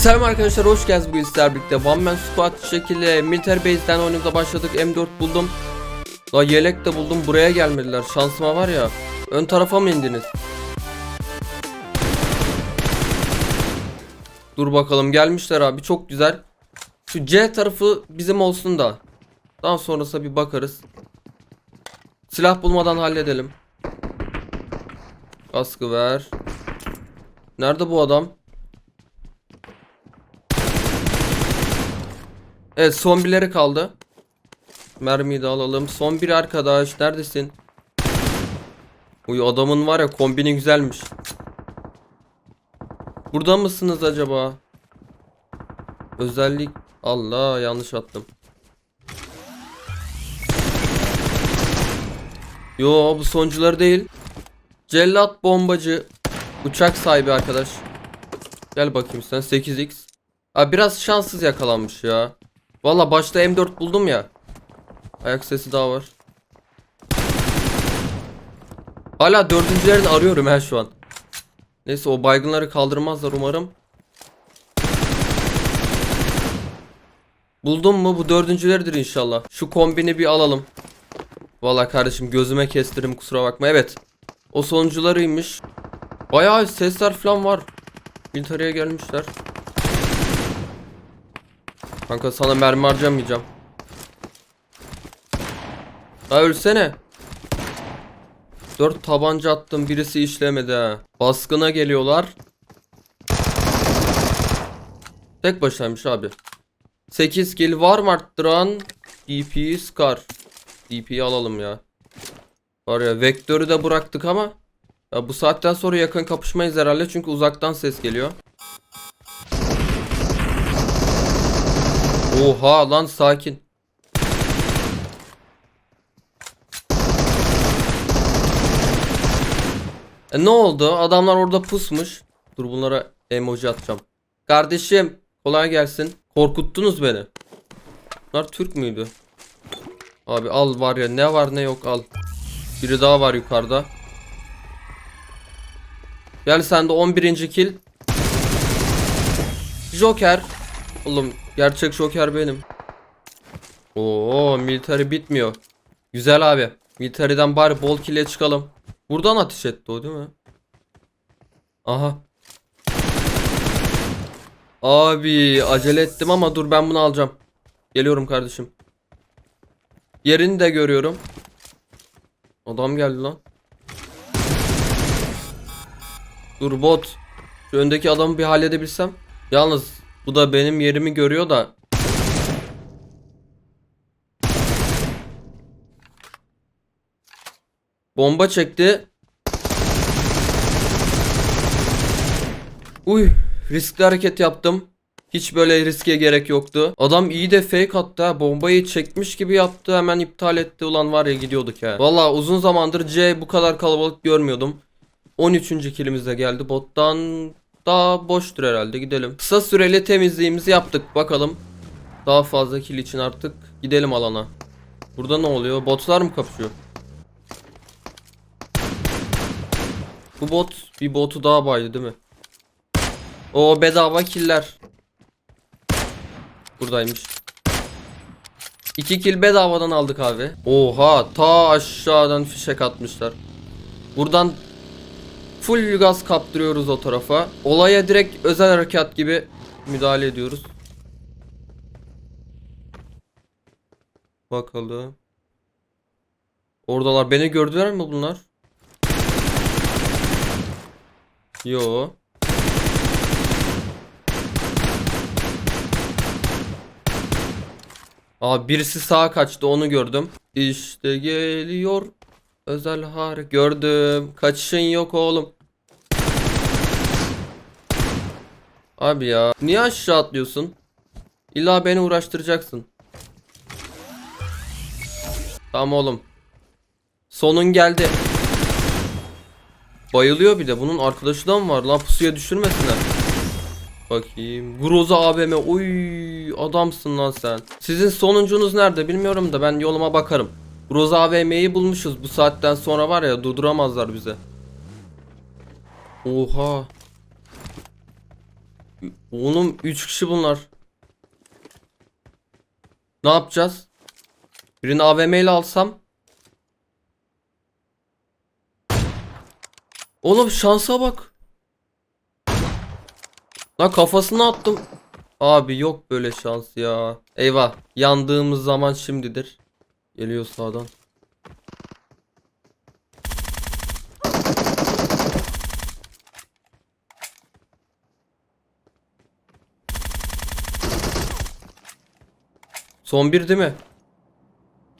Selam arkadaşlar hoş geldiniz bugün sizlerle birlikte. One Man Squad şekilde Military Base'den oyunumuza başladık. M4 buldum. La yelek de buldum buraya gelmediler. Şansıma var ya Ön tarafa mı indiniz? Dur bakalım gelmişler abi çok güzel. Şu C tarafı bizim olsun da. Daha sonrasında bir bakarız. Silah bulmadan halledelim. Kaskı ver. Nerede bu adam? Evet son birleri kaldı. Mermiyi de alalım. Son bir arkadaş neredesin? Uy adamın var ya kombini güzelmiş. Burada mısınız acaba? Özellik Allah yanlış attım. Yo bu sonuncuları değil. Cellat bombacı uçak sahibi arkadaş. Gel bakayım sen 8x. Abi biraz şanssız yakalanmış ya. Valla başta M4 buldum ya. Ayak sesi daha var. Hala dördüncülerini arıyorum her şu an. Neyse o baygınları kaldırmazlar umarım. Buldum mu bu dördüncüleridir inşallah. Şu kombini bir alalım. Valla kardeşim gözüme kestirim kusura bakma. Evet. O sonuncularıymış. Bayağı sesler falan var. Military'e gelmişler. Kanka sana mermi harcamayacağım. Ha ölsene. Dört tabanca attım birisi işlemedi ha. Baskına geliyorlar. Tek başıymış abi. 8 kill var mı arttıran? DP Scar. DP'yi alalım ya. Var ya vektörü de bıraktık ama. Ya bu saatten sonra yakın kapışmayız herhalde çünkü uzaktan ses geliyor. Oha lan sakin. E ne oldu? Adamlar orada pusmuş. Dur bunlara emoji atacağım. Kardeşim kolay gelsin. Korkuttunuz beni. Bunlar Türk müydü? Abi al var ya ne var ne yok al. Biri daha var yukarıda. Gel sen de 11. kill. Joker. Oğlum gerçek Joker benim. Oo military bitmiyor. Güzel abi. Military'den bari bol kill'e çıkalım. Buradan ateş etti o değil mi? Aha. Abi acele ettim ama dur ben bunu alacağım. Geliyorum kardeşim. Yerini de görüyorum. Adam geldi lan. Dur bot. Şu öndeki adamı bir halledebilsem. Yalnız bu da benim yerimi görüyor da. Bomba çekti. Uy, riskli hareket yaptım. Hiç böyle riske gerek yoktu. Adam iyi de fake attı ha. Bombayı çekmiş gibi yaptı. Hemen iptal etti. Ulan var ya gidiyorduk ya. Valla uzun zamandır C bu kadar kalabalık görmüyordum. 13. kilimiz de geldi. Bottan daha boştur herhalde gidelim. Kısa süreli temizliğimizi yaptık. Bakalım. Daha fazla kill için artık gidelim alana. Burada ne oluyor? Botlar mı kapışıyor? Bu bot bir botu daha baydı değil mi? O bedava killer. Buradaymış. 2 kill bedavadan aldık abi. Oha ta aşağıdan fişek atmışlar. Buradan full gaz kaptırıyoruz o tarafa. Olaya direkt özel harekat gibi müdahale ediyoruz. Bakalım. Oradalar. Beni gördüler mi bunlar? Yo. Aa birisi sağa kaçtı onu gördüm. İşte geliyor. Özel har gördüm. Kaçışın yok oğlum. Abi ya niye aşağı atlıyorsun? İlla beni uğraştıracaksın. Tamam oğlum. Sonun geldi. Bayılıyor bir de. Bunun arkadaşı da mı var lan? Pusuya düşürmesinler. Bakayım. Groza AVM. Oy adamsın lan sen. Sizin sonuncunuz nerede bilmiyorum da ben yoluma bakarım. Groza AVM'yi bulmuşuz. Bu saatten sonra var ya durduramazlar bize. Oha. Oğlum 3 kişi bunlar. Ne yapacağız? Birini AVM ile alsam. Oğlum şansa bak. Lan kafasına attım. Abi yok böyle şans ya. Eyvah. Yandığımız zaman şimdidir. Geliyor sağdan. Son bir değil mi?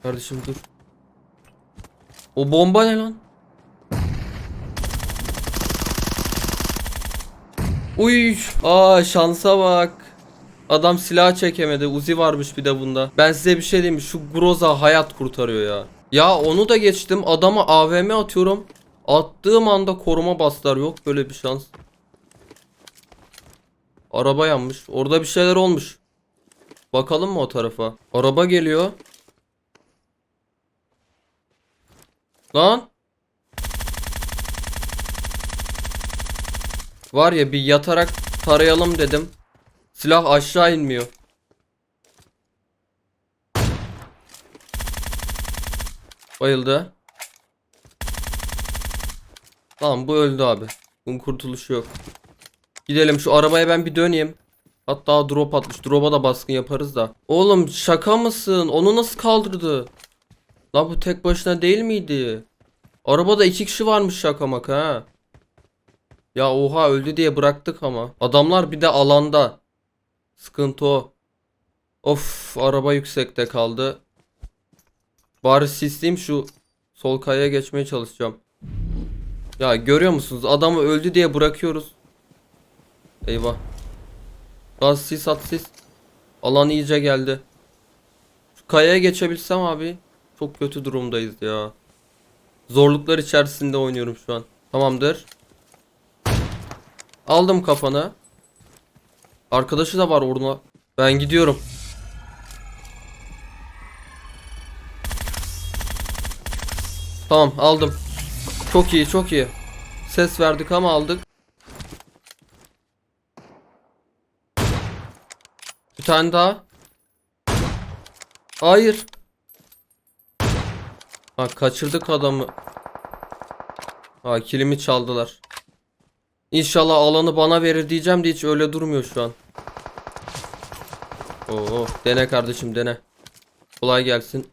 Kardeşim dur. O bomba ne lan? Uy, aa şansa bak. Adam silah çekemedi. Uzi varmış bir de bunda. Ben size bir şey diyeyim mi? Şu Groza hayat kurtarıyor ya. Ya onu da geçtim. Adama AVM atıyorum. Attığım anda koruma bastılar. Yok böyle bir şans. Araba yanmış. Orada bir şeyler olmuş. Bakalım mı o tarafa? Araba geliyor. Lan. Var ya bir yatarak tarayalım dedim. Silah aşağı inmiyor. Bayıldı. Tamam bu öldü abi. Bunun kurtuluşu yok. Gidelim şu arabaya ben bir döneyim. Hatta drop atmış. Drop'a da baskın yaparız da. Oğlum şaka mısın? Onu nasıl kaldırdı? La bu tek başına değil miydi? Arabada iki kişi varmış şaka maka ha. Ya oha öldü diye bıraktık ama. Adamlar bir de alanda. Sıkıntı o. Of araba yüksekte kaldı. Bari sisleyeyim şu sol kayaya geçmeye çalışacağım. Ya görüyor musunuz? Adamı öldü diye bırakıyoruz. Eyvah. Gaz sis at sis. Alan iyice geldi. Şu kayaya geçebilsem abi. Çok kötü durumdayız ya. Zorluklar içerisinde oynuyorum şu an. Tamamdır. Aldım kafanı. Arkadaşı da var orada. Ben gidiyorum. Tamam aldım. Çok iyi çok iyi. Ses verdik ama aldık. Bir tane daha. Hayır. Ha kaçırdık adamı. Ha kilimi çaldılar. İnşallah alanı bana verir diyeceğim de hiç öyle durmuyor şu an. Oo, dene kardeşim dene. Kolay gelsin.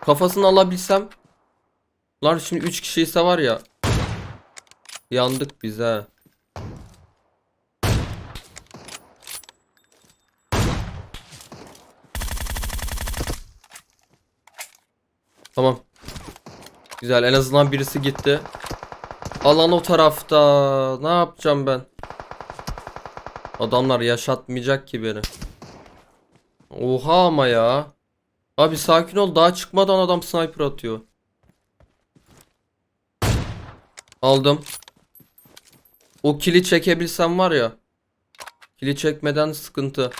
Kafasını alabilsem. Lan şimdi 3 kişi ise var ya. Yandık biz ha. Tamam. Güzel en azından birisi gitti. Alan o tarafta. Ne yapacağım ben? Adamlar yaşatmayacak ki beni. Oha ama ya. Abi sakin ol daha çıkmadan adam sniper atıyor. Aldım. O kili çekebilsem var ya. Kili çekmeden sıkıntı.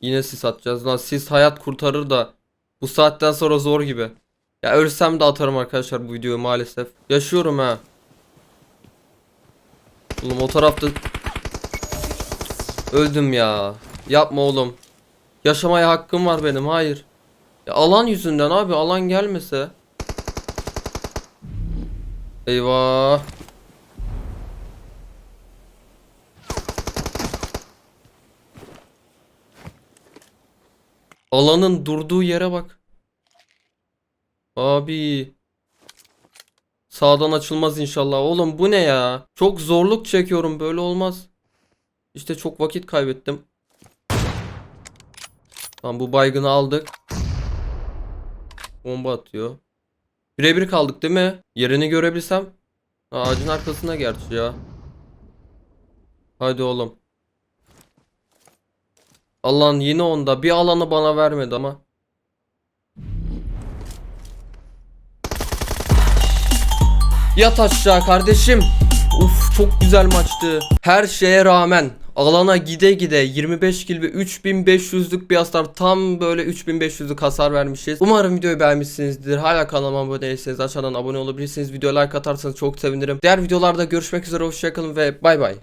Yine sis atacağız. Lan sis hayat kurtarır da. Bu saatten sonra zor gibi. Ya ölsem de atarım arkadaşlar bu videoyu maalesef. Yaşıyorum ha. Oğlum o tarafta öldüm ya. Yapma oğlum. Yaşamaya hakkım var benim. Hayır. Ya alan yüzünden abi alan gelmese. Eyvah. Alanın durduğu yere bak. Abi. Sağdan açılmaz inşallah. Oğlum bu ne ya? Çok zorluk çekiyorum. Böyle olmaz. İşte çok vakit kaybettim. Tamam bu baygını aldık. Bomba atıyor. Birebir kaldık değil mi? Yerini görebilsem. Ağacın arkasına gerçi ya. Hadi oğlum. Allah'ın yine onda. Bir alanı bana vermedi ama. Yat aşağı kardeşim. Uf çok güzel maçtı. Her şeye rağmen alana gide gide 25 kill ve 3500'lük bir hasar tam böyle 3500'lük hasar vermişiz. Umarım videoyu beğenmişsinizdir. Hala kanalıma abone değilseniz aşağıdan abone olabilirsiniz. Videoya like atarsanız çok sevinirim. Diğer videolarda görüşmek üzere hoşçakalın ve bay bay.